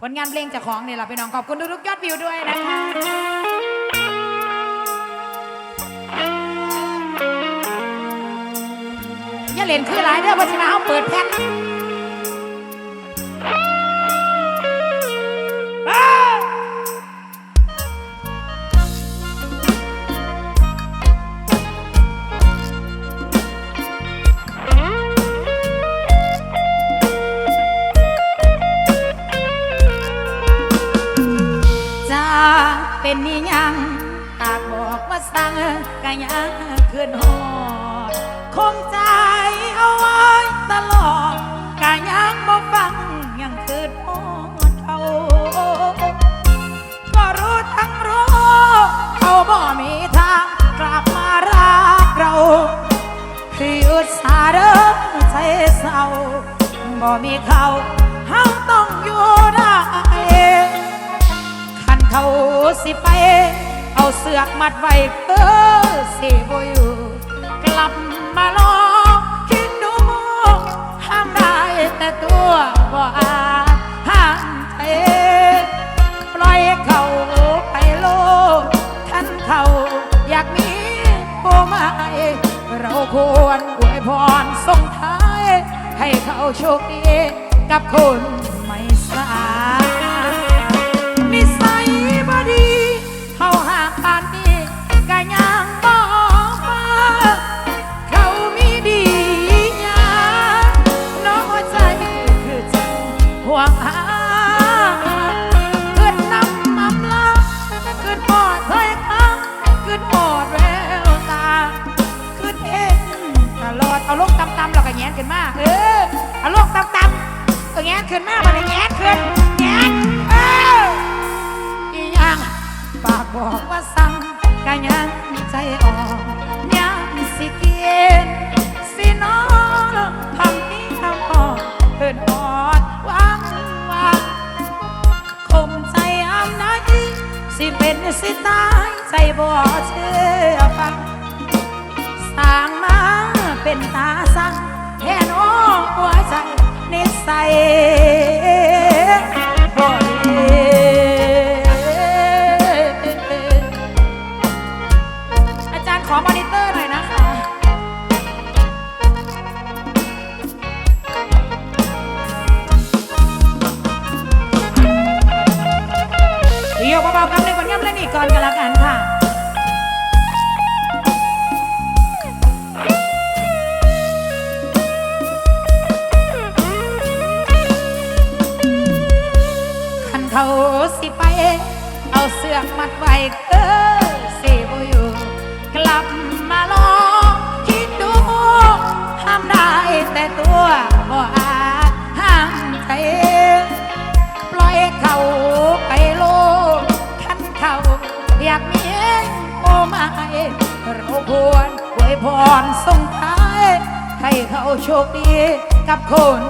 ผลงานเพลงจากของเนี่ยเราไปน้องขอบคุณทุกๆยอดวิวด้วยนะคะอย่าเล่นคือหลายเด้อเพราะฉะนั้นเอาเปิดแผ่น งก็ยังคืนหอดคงใจเอาไว้ตลอดกะยังบ่ฟังยังคืนหอดเขาก็รู้ทั้งรู้เขาบ่มีทางกลับมารักเราคืออุตส่าห์เดินใช้เศร้าบ่มีเขาเฮาต้องอยู่ได้ขันเขาสิไป เอาเสือกมัดไว้เออสิบอยู่กลับมาลองคิดดูห้ามได้แต่ตัวบ่อาจห้ามใจปล่อยเขาไปโลดขันเขาอยากมีผู้หมายเราควรอวยพรส่งท้าย ให้เขาโชคดีกับคน ๆก็แงนขึ้นมาบ่ได้แงนขึ้นแงนเอออีหยังปากบอกว่าสั่งก็ยังใจอ่อนยังสิเกียนสินอนทำนี้ทำออนเพิ่นอ่อนหวังว่าคมใจอำไหนสิเป็นสิตายใจบ่เชื่อฟังสร้างมาเป็นตาสั่งแค่น้อง มัดไว้เออสิบอยู่ กลับมาลองคิดดูห้ามได้แต่ตัวบ่อาจห้ามใจปล่อยเขาไปโลกขันเขาอยากมีโอไม่เราควรอวยพรส่งท้าย ให้เขาโชคดีกับคน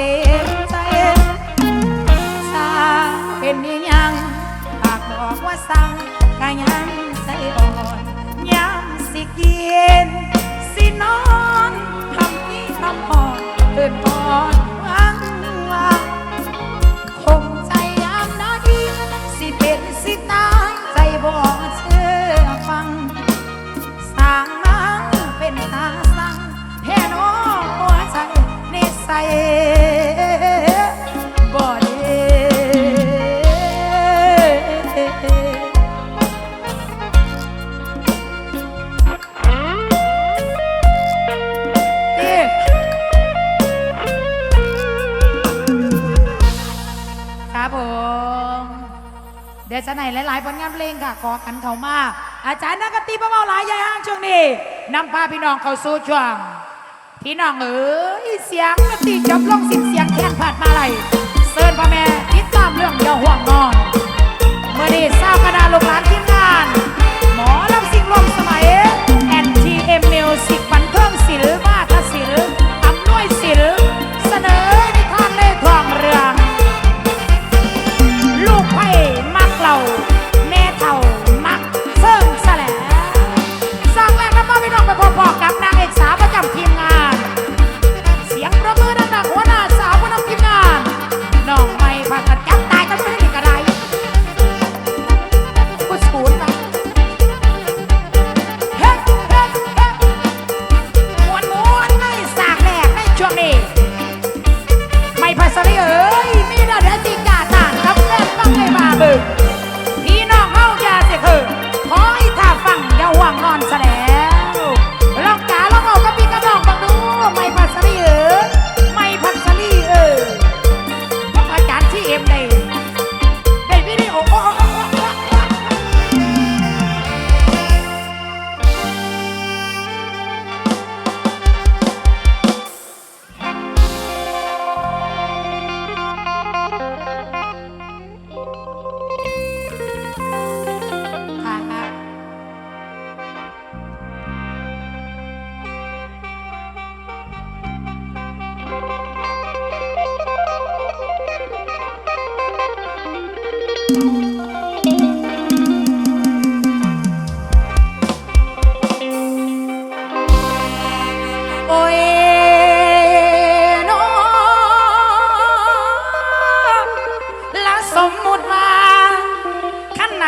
บ่ ขอกันเขามา อาจารย์นักตีประเมาหลายยายห้างช่วงนี้นำพาพี่น้องเข้าสู่ช่วง พี่น้องเอ๋ยเสียงดนตรีจบลงสิ้นเสียงแค้นผ่านมาเลยเซิร์นพ่อแม่คิดตามเรื่องเดียวห่วงนอนเมื่อดีเศราบกระดาลูกหลานทีมงาน หมอล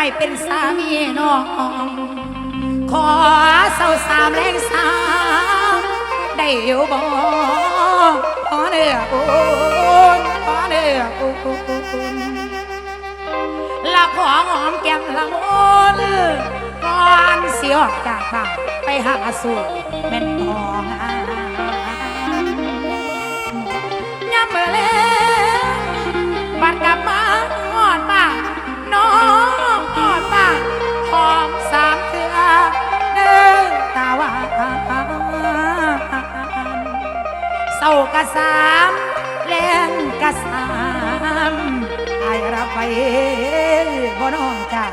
ไายเป็นสามีน้อง ขอสาวสามแรงสาวได้อยู่บ่ขอเนื้อคุณขอเนื้อคุณละขอหอมแก้มละมุนก่อนเสียออกจากบ้านไปหาสูตรแม่นพองย้ำเมื่อ หอมสามเถื่อเดินตาหวานเศร้ากะสามแรงกะสามอายรับไปบ่นอจ้า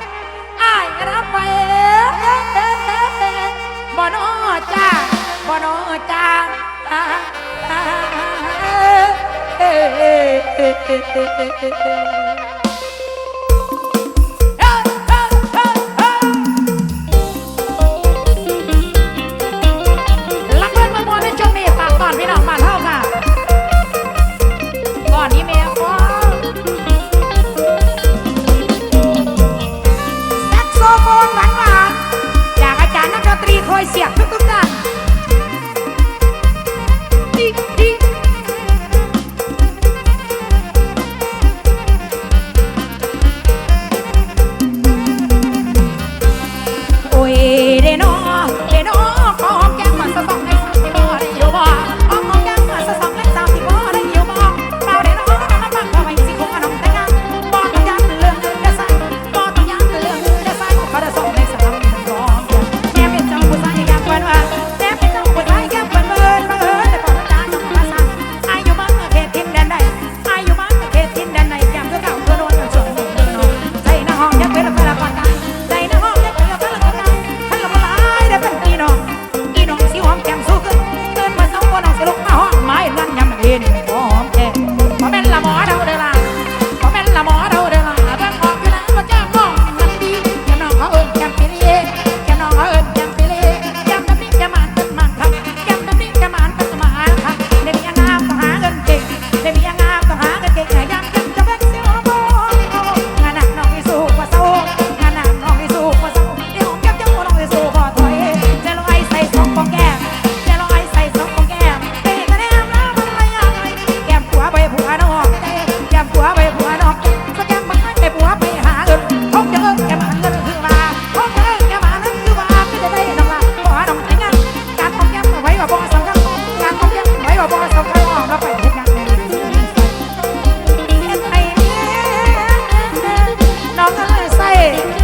อายรับไปบ่นอจ้าบ่นอจ้าเฮ้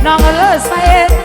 น้องเลิศใส่